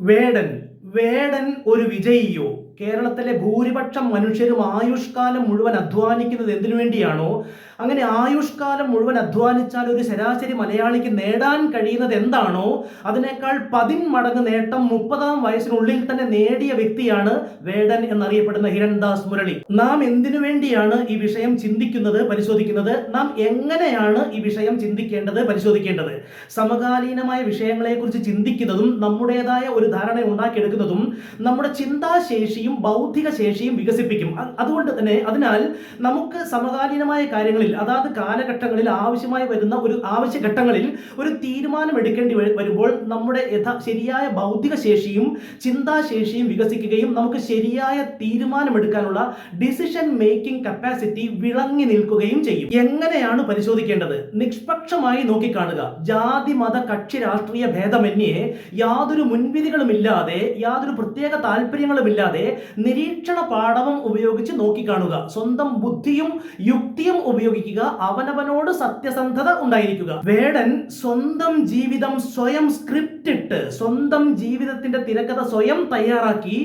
വേടൻ വേടൻ ഒരു വിജയിയോ? കേരളത്തിലെ ഭൂരിപക്ഷം മനുഷ്യരും ആയുഷ്കാലം മുഴുവൻ അധ്വാനിക്കുന്നത് എന്തിനു വേണ്ടിയാണോ? അങ്ങനെ ആയുഷ്കാലം മുഴുവൻ അധ്വാനിച്ചാൽ ഒരു ശരാശരി മലയാളിക്ക് നേടാൻ കഴിയുന്നത് എന്താണോ? അതിനേക്കാൾ പതിന്മടങ്ങ് നേട്ടം മുപ്പതാം വയസ്സിനുള്ളിൽ തന്നെ നേടിയ വ്യക്തിയാണ് വേടൻ എന്നറിയപ്പെടുന്ന ഹിരൺദാസ് മുരളി. നാം എന്തിനു വേണ്ടിയാണ് ഈ വിഷയം ചിന്തിക്കുന്നത് പരിശോധിക്കുന്നത്? നാം എങ്ങനെയാണ് ഈ വിഷയം ചിന്തിക്കേണ്ടത് പരിശോധിക്കേണ്ടത്? സമകാലീനമായ വിഷയങ്ങളെക്കുറിച്ച് ചിന്തിക്കുന്നതും നമ്മുടേതായ ഒരു ധാരണ ഉണ്ടാക്കിയെടുക്കുന്നതും നമ്മുടെ ചിന്താശേഷിയും ബൗദ്ധിക ശേഷിയും വികസിപ്പിക്കും. അതുകൊണ്ട് തന്നെ അതിനാൽ നമുക്ക് സമകാലീനമായ കാര്യങ്ങളിൽ അതാത് കാലഘട്ടങ്ങളിൽ ആവശ്യമായി വരുന്ന ഒരു ആവശ്യഘട്ടങ്ങളിൽ ഒരു തീരുമാനം എടുക്കേണ്ടി വരുമ്പോൾ നമ്മുടെ യഥാ ശരിയായ ബൗദ്ധിക ശേഷിയും ചിന്താശേഷിയും വികസിക്കുകയും നമുക്ക് ശരിയായ തീരുമാനമെടുക്കാനുള്ള ഡിസിഷൻ മേക്കിംഗ് കപ്പാസിറ്റി വിളങ്ങി നിൽക്കുകയും ചെയ്യും. എങ്ങനെയാണ് പരിശോധിക്കേണ്ടത്? നിഷ്പക്ഷമായി നോക്കിക്കാണുക. ജാതി മത കക്ഷി രാഷ്ട്രീയ ഭേദമന്യേ യാതൊരു മുൻവിധികളുമില്ലാതെ യാതൊരു പ്രത്യേക താല്പര്യങ്ങളുമില്ലാതെ നിരീക്ഷണ പാഠവം ഉപയോഗിച്ച് നോക്കിക്കാണുക. സ്വന്തം ബുദ്ധിയും യുക്തിയും ഉപയോഗിക്കുക. അവനവനോട് സത്യസന്ധത ഉണ്ടായിരിക്കുക. വേടൻ സ്വന്തം ജീവിതം സ്വയം സ്ക്രിപ്റ്റ് ഇട്ട് സ്വന്തം ജീവിതത്തിന്റെ തിരക്കഥ സ്വയം തയ്യാറാക്കി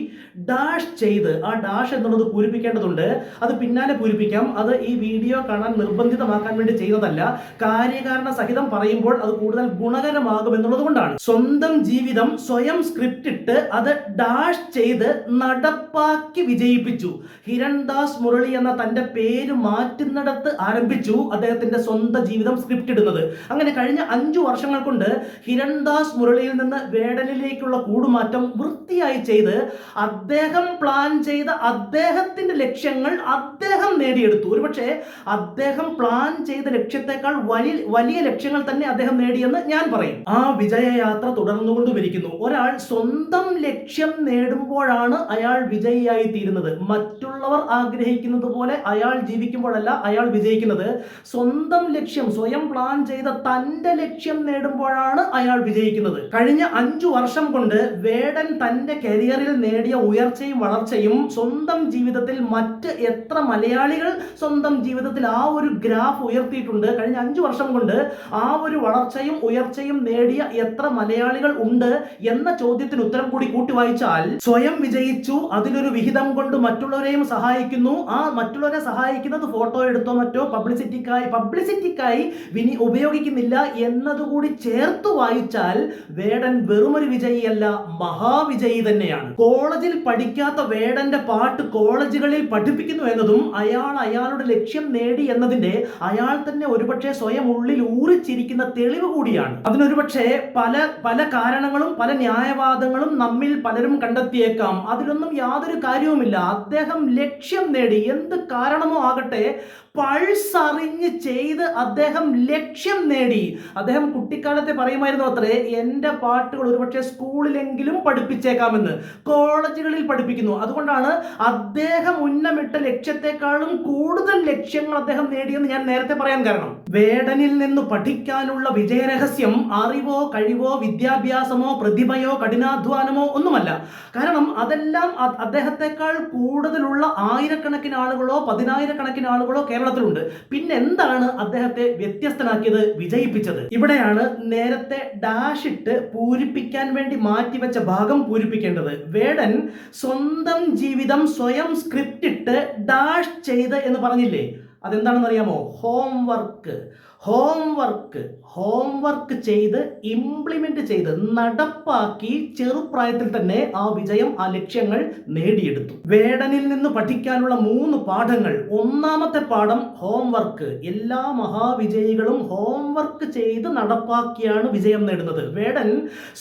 ഡാഷ് ചെയ്ത് ആ ഡാഷ് എന്നുള്ളത് പൂരിപ്പിക്കേണ്ടതുണ്ട്. അത് പിന്നാലെ പൂരിപ്പിക്കാം. അത് ഈ വീഡിയോ കാണാൻ നിർബന്ധിതമാക്കാൻ വേണ്ടി ചെയ്തതല്ല. കാര്യകാരണ സഹിതം പറയുമ്പോൾ അത് കൂടുതൽ ഗുണകരമാകും എന്നുള്ളത് കൊണ്ടാണ് സ്വന്തം ജീവിതം സ്വയം സ്ക്രിപ്റ്റ് ഇട്ട് അത് ഡാഷ് ചെയ്ത് നടപ്പാക്കി വിജയിപ്പിച്ചു. ഹിരൺദാസ് മുരളി എന്ന തന്റെ പേര് മാറ്റുന്നിടത്ത് ആരംഭിച്ചു അദ്ദേഹത്തിന്റെ സ്വന്തം ജീവിതം സ്ക്രിപ്റ്റ് ഇടുന്നത് അങ്ങനെ കഴിഞ്ഞ അഞ്ചു വർഷങ്ങൾ കൊണ്ട് ഹിരൺദാസ് മുരളിയിൽ നിന്ന് വേടനിലേക്കുള്ള കൂടുമാറ്റം വൃത്തിയായി ചെയ്ത് അദ്ദേഹം പ്ലാൻ ചെയ്ത അദ്ദേഹത്തിന്റെ ലക്ഷ്യങ്ങൾ അദ്ദേഹം നേടിയെടുത്തു. ഒരുപക്ഷെ അദ്ദേഹം പ്ലാൻ ചെയ്ത ലക്ഷ്യത്തെക്കാൾ വലിയ വലിയ ലക്ഷ്യങ്ങൾ തന്നെ അദ്ദേഹം നേടിയെന്ന് ഞാൻ പറയും. ആ വിജയയാത്ര തുടർന്നുകൊണ്ടുമിരിക്കുന്നു. ഒരാൾ സ്വന്തം ലക്ഷ്യം നേടുമ്പോഴാണ് അയാൾ വിജയിയായി തീരുന്നത് മറ്റുള്ളവർ ആഗ്രഹിക്കുന്നത് പോലെ അയാൾ ജീവിക്കുമ്പോഴല്ല അയാൾ വിജയിക്കുന്നത്. സ്വന്തം ലക്ഷ്യം സ്വയം പ്ലാൻ ചെയ്ത തന്റെ ലക്ഷ്യം നേടുമ്പോഴാണ് അയാൾ വിജയിക്കുന്നത്. കഴിഞ്ഞ അഞ്ചു വർഷം കൊണ്ട് വേടൻ തന്റെ കരിയറിൽ നേടിയ ഉയർച്ചയും വളർച്ചയും സ്വന്തം ജീവിതത്തിൽ മറ്റ് എത്ര മലയാളികൾ സ്വന്തം ജീവിതത്തിൽ ആ ഒരു ഗ്രാഫ് ഉയർത്തിയിട്ടുണ്ട്. കഴിഞ്ഞ അഞ്ചു വർഷം കൊണ്ട് ആ ഒരു വളർച്ചയും ഉയർച്ചയും നേടിയ എത്ര മലയാളികൾ ഉണ്ട് എന്ന ചോദ്യത്തിന് ഉത്തരം കൂടി കൂട്ടി വായിച്ചാൽ സ്വയം വിജയിച്ചു അതിലൊരു വിഹിതം കൊണ്ട് മറ്റുള്ളവരെയും സഹായിക്കുന്നു. ആ മറ്റുള്ളവരെ സഹായിക്കുന്നത് ഫോട്ടോ എടുത്തോ മറ്റോ പബ്ലിസിറ്റിക്കായി പബ്ലിസിറ്റിക്കായി വിനി ഉപയോഗിക്കുന്നില്ല എന്നതുകൂടി ചേർത്ത് വായിച്ചാൽ വേടൻ വെറുമൊരു വിജയിയല്ല മഹാവിജയി തന്നെയാണ്. കോളേജിൽ പഠിക്കാത്ത വേടന്റെ പാട്ട് കോളേജുകളിൽ പഠിപ്പിക്കുന്നു എന്നതും അയാൾ അയാളുടെ ലക്ഷ്യം നേടി എന്നതിന്റെ അയാൾ തന്നെ ഒരുപക്ഷെ സ്വയം ഉള്ളിൽ ഊറിച്ചിരിക്കുന്ന തെളിവ് കൂടിയാണ്. അതിനൊരുപക്ഷെ പല പല കാരണങ്ങളും പല ന്യായവാദങ്ങളും നമ്മിൽ പലരും കണ്ടെത്തിയേക്കാം. അതിലൊന്നും യാതൊരു കാര്യവുമില്ല. അദ്ദേഹം ലക്ഷ്യം നേടി. എന്ത് കാരണമോ ആകട്ടെ പൾസ് അറിഞ്ഞ് ചെയ്ത് അദ്ദേഹം ലക്ഷ്യം നേടി. അദ്ദേഹം കുട്ടിക്കാലത്തെ പറയുമായിരുന്നു അത്രേ എന്റെ പാട്ടുകൾ ഒരുപക്ഷെ സ്കൂളിലെങ്കിലും പഠിപ്പിച്ചേക്കാമെന്ന് കോളേജുകളിൽ പഠിപ്പിക്കുന്നു. അതുകൊണ്ടാണ് അദ്ദേഹം ഉന്നമിട്ട ലക്ഷ്യത്തെക്കാളും കൂടുതൽ ലക്ഷ്യങ്ങൾ അദ്ദേഹം നേടിയെന്ന് ഞാൻ നേരത്തെ പറയാൻ കാരണം. വേടനിൽ നിന്ന് പഠിക്കാനുള്ള വിജയരഹസ്യം അറിവോ കഴിവോ വിദ്യാഭ്യാസമോ പ്രതിഭയോ കഠിനാധ്വാനമോ ഒന്നുമല്ല. കാരണം അതെല്ലാം അദ്ദേഹത്തെക്കാൾ കൂടുതലുള്ള ആയിരക്കണക്കിന് ആളുകളോ പതിനായിരക്കണക്കിന് ആളുകളോ കേരളത്തിലുണ്ട്. പിന്നെ എന്താണ് അദ്ദേഹത്തെ വ്യത്യസ്തനാക്കിയത് വിജയിപ്പിച്ചത്? ഇവിടെയാണ് നേരത്തെ ഡാഷ് ഇട്ട് പൂരിപ്പിക്കാൻ വേണ്ടി മാറ്റിവെച്ച ഭാഗം പൂരിപ്പിക്കേണ്ടത്. വേടൻ സ്വന്തം ജീവിതം സ്വയം സ്ക്രിപ്റ്റ് ഇട്ട് ഡാഷ് ചെയ്ത് എന്ന് പറഞ്ഞില്ലേ? അതെന്താണെന്ന് അറിയാമോ ഹോംവർക്ക്. ഹോംവർക്ക്. ഹോംവർക്ക് ചെയ്ത് ഇംപ്ലിമെന്റ് ചെയ്ത് നടപ്പാക്കി ചെറുപ്രായത്തിൽ തന്നെ ആ വിജയം ആ ലക്ഷ്യങ്ങൾ നേടിയെടുത്തു. വേടനിൽ നിന്ന് പഠിക്കാനുള്ള മൂന്ന് പാഠങ്ങൾ. ഒന്നാമത്തെ പാഠം ഹോംവർക്ക് എല്ലാ മഹാവിജയികളും ഹോംവർക്ക് ചെയ്ത് നടപ്പാക്കിയാണ് വിജയം നേടുന്നത്. വേടൻ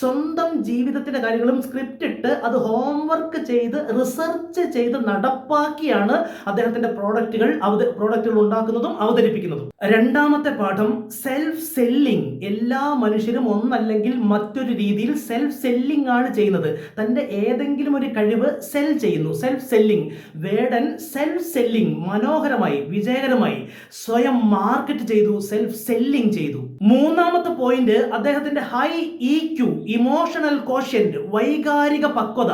സ്വന്തം ജീവിതത്തിന്റെ കാര്യങ്ങളും സ്ക്രിപ്റ്റ് ഇട്ട് അത് ഹോംവർക്ക് ചെയ്ത് റിസർച്ച് ചെയ്ത് നടപ്പാക്കിയാണ് അദ്ദേഹത്തിന്റെ പ്രോഡക്റ്റുകൾ പ്രോഡക്റ്റുകൾ ഉണ്ടാക്കുന്നതും അവതരിപ്പിക്കുന്നതും. രണ്ടാമത്തെ പാഠം സെൽഫ് സെല്ലിംഗ് എല്ലാ മനുഷ്യരും ഒന്നല്ലെങ്കിൽ മറ്റൊരു രീതിയിൽ സെൽഫ് സെല്ലിംഗ് ആണ് ചെയ്യുന്നത്. തന്റെ ഏതെങ്കിലും ഒരു കഴിവ് സെൽ ചെയ്യുന്നു. Self selling Vedan self selling മനോഹരമായി വിജയകരമായി സ്വയം മാർക്കറ്റ് ചെയ്തു സെൽഫ് സെല്ലിംഗ് ചെയ്തു. മൂന്നാമത്തെ പോയിന്റ് അദ്ദേഹത്തിന്റെ high E Q emotional quotient വൈകാരിക പക്വത.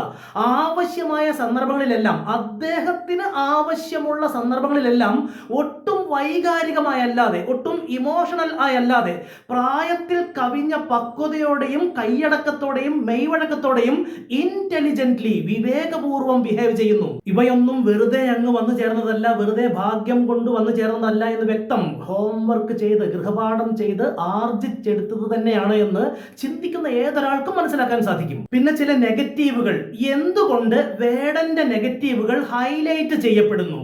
ആവശ്യമായ സന്ദർഭങ്ങളിലെല്ലാം അദ്ദേഹത്തിന് ആവശ്യമുള്ള സന്ദർഭങ്ങളിലെല്ലാം ഒട്ടും വൈകാരികമായല്ലാതെ ഒട്ടും ഇമോഷണൽ ആയല്ലാതെ പ്രായത്തിൽ കവിഞ്ഞ പക്വതയോടെയും കൈയടക്കത്തോടെയും മെയ്വഴക്കത്തോടെയും ഇന്റലിജന്റ്ലി വിവേകപൂർവം ബിഹേവ് ചെയ്യുന്നു. ഇവയൊന്നും വെറുതെ അങ്ങ് വന്നു ചേർന്നതല്ല വെറുതെ ഭാഗ്യം കൊണ്ട് വന്നു ചേർന്നതല്ല എന്ന് വ്യക്തം. ഹോംവർക്ക് ചെയ്ത് ഗൃഹപാഠം ചെയ്ത് ആർജിച്ചെടുത്തത് തന്നെയാണ് എന്ന് ചിന്തിക്കുന്ന ഏതൊരാൾക്കും മനസ്സിലാക്കാൻ സാധിക്കും. പിന്നെ ചില നെഗറ്റീവുകൾ. എന്തുകൊണ്ട് വേടന്റെ നെഗറ്റീവുകൾ ഹൈലൈറ്റ് ചെയ്യപ്പെടുന്നു?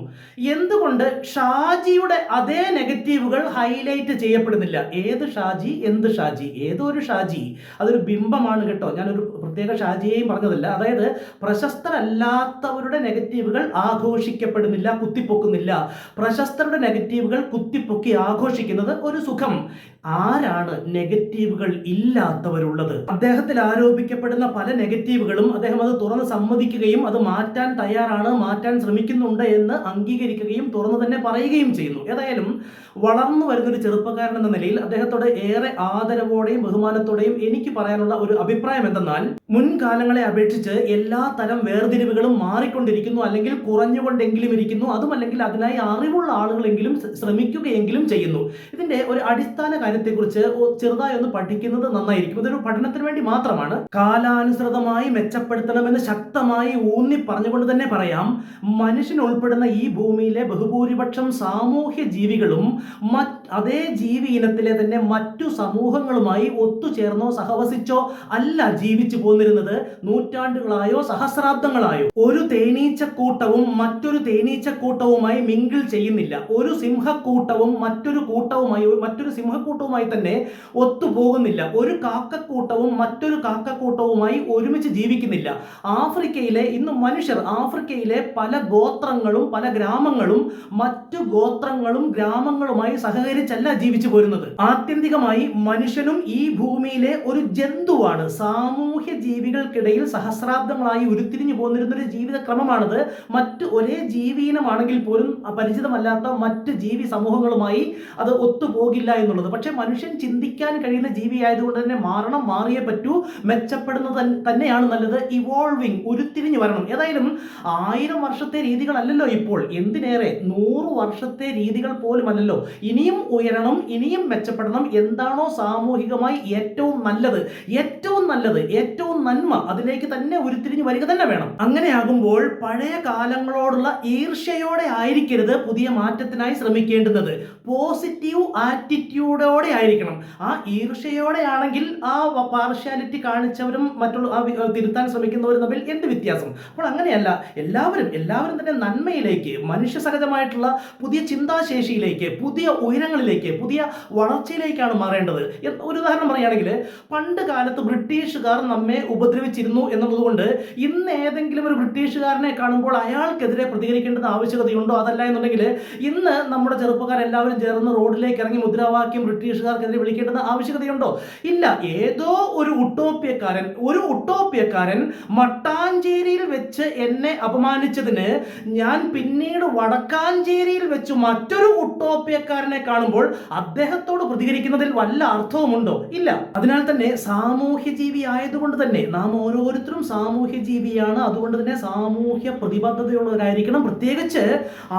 എന്തുകൊണ്ട് ഷാജിയുടെ അതേ നെഗറ്റീവുകൾ ഹൈലൈറ്റ് ചെയ്യപ്പെടുന്നില്ല? ഏത് ഷാജി എന്ത് ഷാജി? ഏതോ ഒരു ഷാജി. അതൊരു ബിംബമാണ് കേട്ടോ. ഞാനൊരു പ്രത്യേക ഷാജിയെയും പറഞ്ഞതല്ല. അതായത് പ്രശസ്തരല്ലാത്തവരുടെ നെഗറ്റീവുകൾ ആഘോഷിക്കപ്പെടുന്നില്ല കുത്തിപ്പൊക്കുന്നില്ല. പ്രശസ്തരുടെ നെഗറ്റീവുകൾ കുത്തിപ്പൊക്കി ആഘോഷിക്കുന്നത് ഒരു സുഖം. ആരാണ് നെഗറ്റീവുകൾ ഇല്ലാത്തവരുള്ളത്? അദ്ദേഹത്തിൽ ആരോപിക്കപ്പെടുന്ന പല നെഗറ്റീവുകളും അദ്ദേഹം അത് തുറന്ന് സമ്മതിക്കുകയും അത് മാറ്റാൻ തയ്യാറാണ് മാറ്റാൻ ശ്രമിക്കുന്നുണ്ട് എന്ന് അംഗീകരിക്കുകയും തുറന്നു തന്നെ പറയുകയും ചെയ്യുന്നു. ഏതായാലും വളർന്നു വരുന്ന ഒരു ചെറുപ്പക്കാരൻ എന്ന നിലയിൽ അദ്ദേഹത്തോട് ഏറെ ആദരവോടെയും ബഹുമാനത്തോടെയും എനിക്ക് പറയാനുള്ള ഒരു അഭിപ്രായം എന്തെന്നാൽ മുൻകാലങ്ങളെ അപേക്ഷിച്ച് എല്ലാ തരം വേർതിരിവുകളും മാറിക്കൊണ്ടിരിക്കുന്നു അല്ലെങ്കിൽ കുറഞ്ഞുകൊണ്ടെങ്കിലും ഇരിക്കുന്നു. അതുമല്ലെങ്കിൽ അതിനായി അറിവുള്ള ആളുകളെങ്കിലും ശ്രമിക്കുകയെങ്കിലും ചെയ്യുന്നു. ഇതിന്റെ ഒരു അടിസ്ഥാന കാര്യത്തെക്കുറിച്ച് കുറിച്ച് ചെറുതായി ഒന്ന് പഠിക്കുന്നത് നന്നായിരിക്കും. ഇതൊരു പഠനത്തിന് വേണ്ടി മാത്രമാണ്. കാലാനുസൃതമായി മെച്ചപ്പെടുത്തണമെന്ന് ശക്തമായി ഊന്നി പറഞ്ഞുകൊണ്ട് തന്നെ പറയാം. മനുഷ്യൻ ഉൾപ്പെടുന്ന ഈ ഭൂമിയിലെ ബഹുഭൂരിപക്ഷം സാമൂഹ്യ ജീവികളും മറ്റ് അതേ ജീവി ഇനത്തിലെ തന്നെ മറ്റു സമൂഹങ്ങളുമായി ഒത്തുചേർന്നോ സഹവസിച്ചോ അല്ല ജീവിച്ചു പോന്നിരുന്നത് നൂറ്റാണ്ടുകളായോ സഹസ്രാബ്ദങ്ങളായോ. ഒരു തേനീച്ചക്കൂട്ടവും മറ്റൊരു തേനീച്ചക്കൂട്ടവുമായി മിങ്കിൾ ചെയ്യുന്നില്ല. ഒരു സിംഹക്കൂട്ടവും മറ്റൊരു കൂട്ടവുമായി മറ്റൊരു സിംഹക്കൂട്ടവുമായി തന്നെ ഒത്തുപോകുന്നില്ല. ഒരു കാക്കക്കൂട്ടവും മറ്റൊരു കാക്കക്കൂട്ടവുമായി ഒരുമിച്ച് ജീവിക്കുന്നില്ല. ആഫ്രിക്കയിലെ ഇന്ന് മനുഷ്യർ ആഫ്രിക്കയിലെ പല ഗോത്രങ്ങളും പല ഗ്രാമങ്ങളും മറ്റു ഗോത്രങ്ങളും ഗ്രാമങ്ങളുമായി സഹകരിച്ചല്ല ജീവിച്ചു പോരുന്നത്. ആത്യന്തികമായി മനുഷ്യനും ഈ ഭൂമിയിലെ ഒരു ജന്തുവാണ്. സാമൂഹ്യ ജീവികൾക്കിടയിൽ സഹസ്രാബ്ദങ്ങളായി ഉരുത്തിരിഞ്ഞു പോന്നിരുന്ന ഒരു ജീവിത ക്രമമാണത് മറ്റ് ഒരേ ജീവിയിനമാണെങ്കിൽ പോലും പരിചിതമല്ലാത്ത മറ്റ് ജീവി സമൂഹങ്ങളുമായി അത് ഒത്തുപോകില്ല എന്നുള്ളത്. പക്ഷെ മനുഷ്യൻ ചിന്തിക്കാൻ കഴിയുന്ന ജീവി ആയതുകൊണ്ട് തന്നെ മാറണം മാറിയേ പറ്റൂ. മെച്ചപ്പെടുന്നത് തന്നെയാണ് നല്ലത്. ഇവോൾവിങ് ഉരുത്തിരിഞ്ഞു വരണം. ഏതായാലും ആയിരം വർഷത്തെ രീതികളല്ലല്ലോ ഇപ്പോൾ. എന്തിനേറെ? നൂറ് വർഷത്തെ രീതികൾ പോലും അല്ലല്ലോ ഇനിയും ഉയരണം ഇനിയും മെച്ചപ്പെടണം. എന്താണോ സാമൂഹികമായി ഏറ്റവും നല്ലത് ഏറ്റവും നല്ലത് ഏറ്റവും നന്മ അതിലേക്ക് തന്നെ ഉരുത്തിരിഞ്ഞ് വരിക തന്നെ വേണം. അങ്ങനെയാകുമ്പോൾ പഴയ കാലങ്ങളോടുള്ള ഈർഷ്യയോടെ ആയിരിക്കരുത് പുതിയ മാറ്റത്തിനായി ശ്രമിക്കേണ്ടുന്നത്. പോസിറ്റീവ് ആറ്റിറ്റ്യൂഡോടെ ആയിരിക്കണം. ആ ഈർഷയോടെ ആണെങ്കിൽ ആ പാർഷ്യാലിറ്റി കാണിച്ചവരും മറ്റുള്ള തിരുത്താൻ ശ്രമിക്കുന്നവരും തമ്മിൽ എന്ത് വ്യത്യാസം? അപ്പോൾ അങ്ങനെയല്ല എല്ലാവരും എല്ലാവരും തന്നെ നന്മയിലേക്ക് മനുഷ്യ സഹജമായിട്ടുള്ള പുതിയ ചിന്താശേഷിയിലേക്ക് പുതിയ ഉയരങ്ങളിലേക്ക് പുതിയ വളർച്ചയിലേക്കാണ് മാറേണ്ടത്. ഒരു ഉദാഹരണം പറയുകയാണെങ്കിൽ പണ്ട് കാലത്ത് ബ്രിട്ടീഷുകാർ നമ്മെ ഉപദ്രവിച്ചിരുന്നു എന്നുള്ളതുകൊണ്ട് ഇന്ന് ഏതെങ്കിലും ഒരു ബ്രിട്ടീഷുകാരനെ കാണുമ്പോൾ അയാൾക്കെതിരെ പ്രതികരിക്കേണ്ടത് ആവശ്യകതയുണ്ടോ? അതല്ല എന്നുണ്ടെങ്കിൽ ഇന്ന് നമ്മുടെ ചെറുപ്പക്കാർ എല്ലാവരും ചേർന്ന് റോഡിലേക്ക് ഇറങ്ങി മുദ്രാവാക്യം ബ്രിട്ടീഷുകാർക്കെതിരെ വിളിക്കേണ്ടത് ആവശ്യകതയുണ്ടോ? ഇല്ല. ഏതോ ഒരു ഉട്ടോപ്യക്കാരൻ ഒരു ഉട്ടോപ്യക്കാരൻ മട്ടാഞ്ചേരിയിൽ വെച്ച് എന്നെ അപമാനിച്ചതിന് ഞാൻ പിന്നീട് വടക്കാഞ്ചേരിയിൽ വെച്ച് മറ്റൊരു ഉട്ടോപ്യക്കാരനെ കാണുമ്പോൾ അദ്ദേഹത്തോട് പ്രതികരിക്കുന്നതിൽ വല്ല അർത്ഥവുമുണ്ടോ? ഇല്ല. അതിനാൽ തന്നെ സാമൂഹ്യ ജീവി ആയതുകൊണ്ട് തന്നെ നാം ഓരോരുത്തരും സാമൂഹ്യ ജീവിയാണ് അതുകൊണ്ട് തന്നെ സാമൂഹ്യ പ്രതിബദ്ധതയുള്ളവരായിരിക്കണം പ്രത്യേകിച്ച്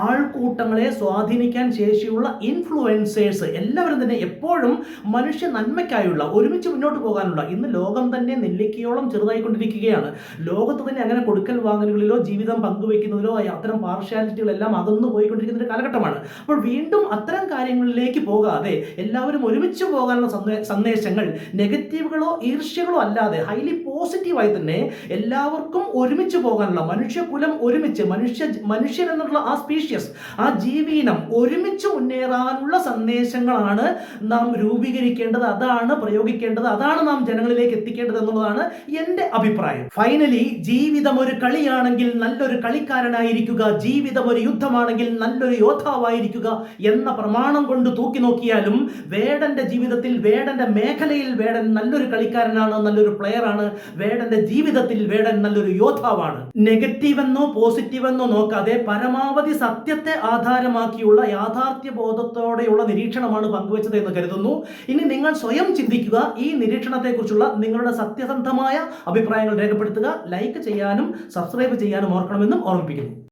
ആൾക്കൂട്ടങ്ങളെ സ്വാധീനിക്കാൻ ശേഷിയുള്ള ഇൻഫ്ലുവൻസേഴ്സ് എല്ലാവരും തന്നെ എപ്പോഴും മനുഷ്യ നന്മയ്ക്കായുള്ള ഒരുമിച്ച് മുന്നോട്ട് പോകാനുള്ള ഇന്ന് ലോകം തന്നെ നെല്ലിക്കയോളം ചെറുതായിക്കൊണ്ടിരിക്കുകയാണ്. ലോകത്ത് തന്നെ അങ്ങനെ കൊടുക്കൽ വാങ്ങലുകളിലോ ജീവിതം പങ്കുവെക്കുന്നതിലോ അത്തരം പാർഷ്യാലിറ്റികളെല്ലാം അകന്നു പോയിക്കൊണ്ടിരിക്കുന്ന ഒരു കാലഘട്ടമാണ്. അപ്പോൾ വീണ്ടും അത്തരം കാര്യങ്ങളിലേക്ക് പോകാതെ എല്ലാവരും ഒരുമിച്ച് പോകാനുള്ള സന്ദേശങ്ങൾ നെഗറ്റീവുകളോ ഈർഷ്യകളോ അല്ലാതെ ഹൈലി പോസിറ്റീവായി തന്നെ എല്ലാവർക്കും ഒരുമിച്ച് പോകാനുള്ള മനുഷ്യകുലം ഒരുമിച്ച് മനുഷ്യ മനുഷ്യൻ എന്നുള്ള ആ സ്പീഷ്യസ് ആ ജീവിനം ഒരുമിച്ച് മുന്നേറാനുള്ള സന്ദേശങ്ങളാണ് നാം രൂപീകരിക്കേണ്ടത് അതാണ് പ്രയോഗിക്കേണ്ടത് അതാണ് നാം ജനങ്ങളിലേക്ക് എത്തിക്കേണ്ടത് എന്നുള്ളതാണ് എന്റെ അഭിപ്രായം. ഫൈനലി ജീവിതം ഒരു കളിയാണെങ്കിൽ നല്ലൊരു കളിക്കാരനായിരിക്കുക ജീവിതം ഒരു യുദ്ധമാണെങ്കിൽ നല്ലൊരു യോദ്ധാവായിരിക്കുക എന്ന പ്രമാണം കൊണ്ട് തൂക്കി നോക്കിയാലും വേടന്റെ ജീവിതത്തിൽ വേടന്റെ മേഖലയിൽ വേടൻ നല്ലൊരു കളിക്കാരനാണ് നല്ലൊരു പ്ലെയറാണ്. വേടന്റെ ജീവിതത്തിൽ വേടൻ നല്ലൊരു യോദ്ധാവാണ്. നെഗറ്റീവെന്നോ പോസിറ്റീവെന്നോ നോക്കാതെ പരമാവധി സത്യത്തെ ആധാരമാക്കിയുള്ള യാഥാർത്ഥ്യ ബോധത്തോടെയുള്ള നിരീക്ഷണമാണ് പങ്കുവച്ചത് എന്ന് കരുതുന്നു. ഇനി നിങ്ങൾ സ്വയം ചിന്തിക്കുക. ഈ നിരീക്ഷണത്തെക്കുറിച്ചുള്ള നിങ്ങളുടെ സത്യസന്ധമായ അഭിപ്രായങ്ങൾ രേഖപ്പെടുത്തുക. ലൈക്ക് ചെയ്യാനും സബ്സ്ക്രൈബ് ചെയ്യാനും ഓർക്കണമെന്നും ഓർമ്മിപ്പിക്കുന്നു.